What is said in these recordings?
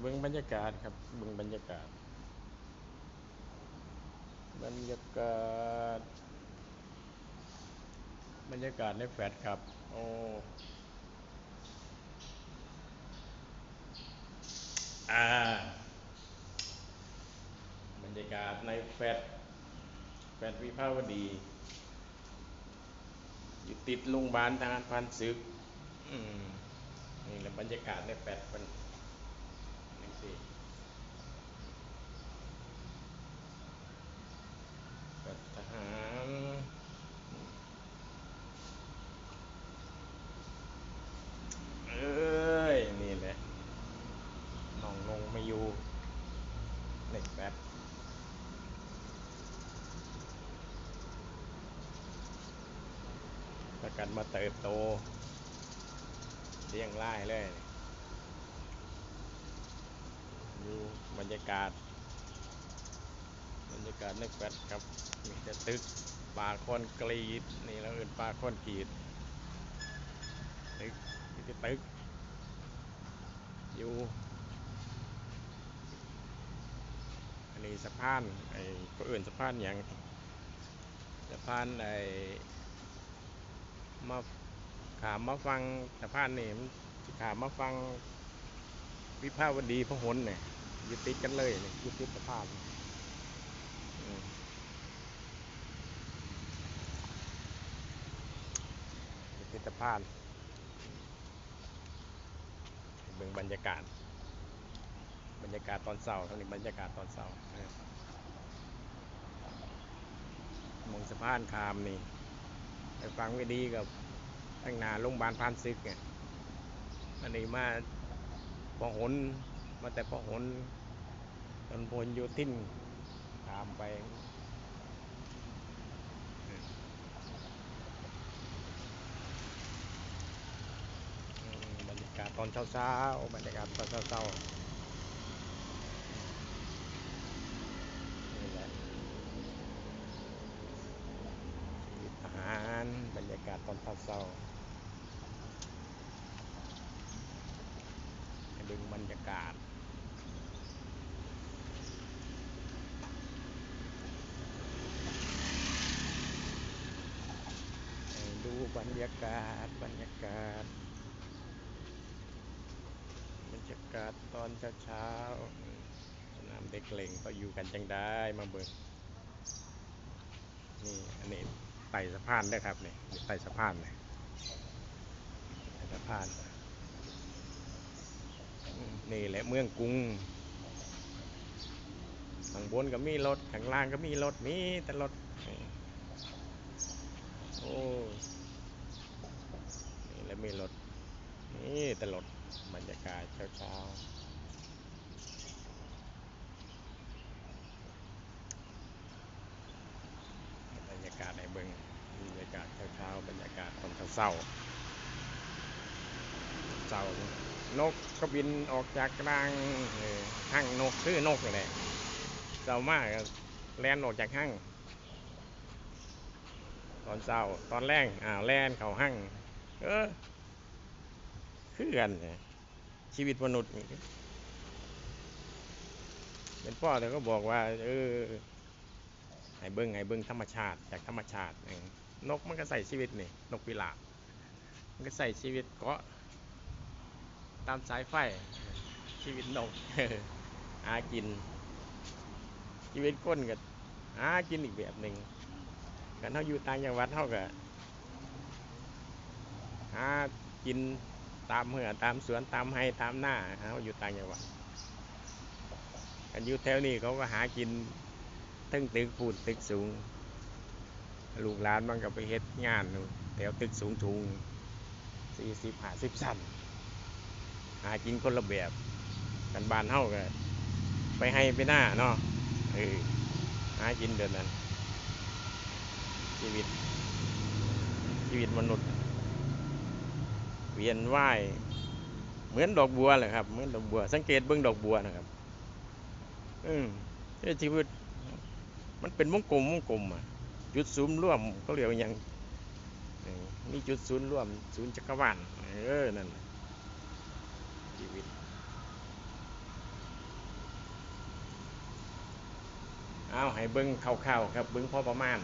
เบิ่งบรรยากาศครับเบิ่งบรรยากาศ บรรยากาศ บรรยากาศในแฟลตครับ โอ้อาบรรยากาศในแฟลตแฟลตวิภาวดี อยู่ติดโรงพยาบาลทารพันศึกนี่แหละบรรยากาศในแฟลตมันสิแฟลตทหารเอ้ย นี่แหละน้องนงไม่อยู่ใน แฟลตประกันมาเติบโตเลี้ยงไล่เลยอยู่บรรยากาศ บรรยากาศในแฟลตครับ มีแต่ตึกป่าคอนกรีตนี่เราเอื่นป่าคอนกรีตตึกมีแต่ตึก อยู่ อันนี้ สะพานไอ้ก็เอื่นสะพานอย่างสะพานไอ้มาขามมาฟังสะพานนี่มันขามมาฟังวิภาวดีพหลเนี่ยอยู่ติดกันเลยเนี่ยอยู่ติดสะพานยู่ติดสะพานเบิ่งบรรยากาศ บรรยากาศตอนเช้าครับนี่บรรยากาศตอนเช้ามองสะพานคามนี่ไปฟังไม่ดีกับตั้งนาโรงพยาบาลพานซึกเนี่ยอันนี้มาพอหนมาแต่พอหนตนพลโยธินตามไปบรรยากาศตอนเช้าเช้าๆบรรยากาศตอนเช้าเช้าๆนี่แหละชีวิตทหารบรรยากาศตอนเช้าดึงบรรยากาศดูบรรยากาศบรรยากาศ บรรยากาศตอนเช้าๆสนามเด็กเล่งก็อยู่กันจังได้มาเบิกนี่อันนี้ ไต่สะพานได้ครับเนี่นี่ไต่สะพานเลยไต่สะพานนี่แหละเมืองกรุงข้างบนก็มีรถข้างล่างก็มีรถมีแต่รถโอ้นี่แล้วมีรถนี่แต่รถบรรยากาศเช้าๆบรรยากาศในเบิ งบรรยากาศเช้าๆบรรยากาศตอนเช้าๆเช้านกก็บินออกจากรังเออห้างนกคือนกนี่แหละเช้ามากแล่นออกจากห้างตอนเช้าตอนแรงอ่าวแล่นเขาห้างเออคือกันชีวิตมนุษย์นี่เป็นพ่อแต่ก็บอกว่า เออ ให้เบิ้งให้เบิ้งธรรมชาติจากธรรมชาตินกมันก็ใส่ชีวิตนี่นกพิราบมันก็ใส่ชีวิตเกาะตามสายไฟชีวิตนกหากิน ชีวิตคนก็หากินอีกแบบหนึ่งกันเขาอยู่ต่างจังหวัดเขาก็หากินตามเหือตามสวนตามไร่ตามหน้าเขาอยู่ต่างจังหวัดกันอยู่แถวนี้เขาก็หากิน ตึ้งตึกปูนตึกสูง ลูกหลานมันก็ไปเฮ็ดงานอยู่แถวตึกสูงสูงสี่สิบห้าสิบสั้นหากินคนละแบบกันบานเฮาก็ไปให้ไปหน้าเนาะเออหากินเดือนนั้น ชีวิต ชีวิตมนุษย์ เวียนว่ายเหมือนดอกบัวเลยครับ เหมือนดอกบัว สังเกตเบื้องดอกบัวนะครับ อืมชีวิต มันเป็นวงกลมวงกลมอะจุดศูนย์ร่วมก็เรียกว่ายังนี่จุดศูนย์ร่วมศูนย์จักรวาลเออนั่นชีวิตเอาให้เบิ้งเข่าวๆครับเบิ้งพ่อประมาณ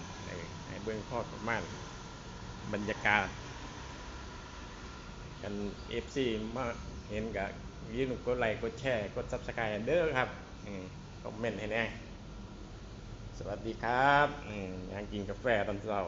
ให้เบิ้งพ่อประมาณบรรยากาศกันเอฟซีมาเห็นกับยืนกดไลค์กดแชร์กดซับสไครต์เด้อครับคอมเมนต์ให้แน่ สวัสดีครับนี่ยังกินกาแฟตอนเช้า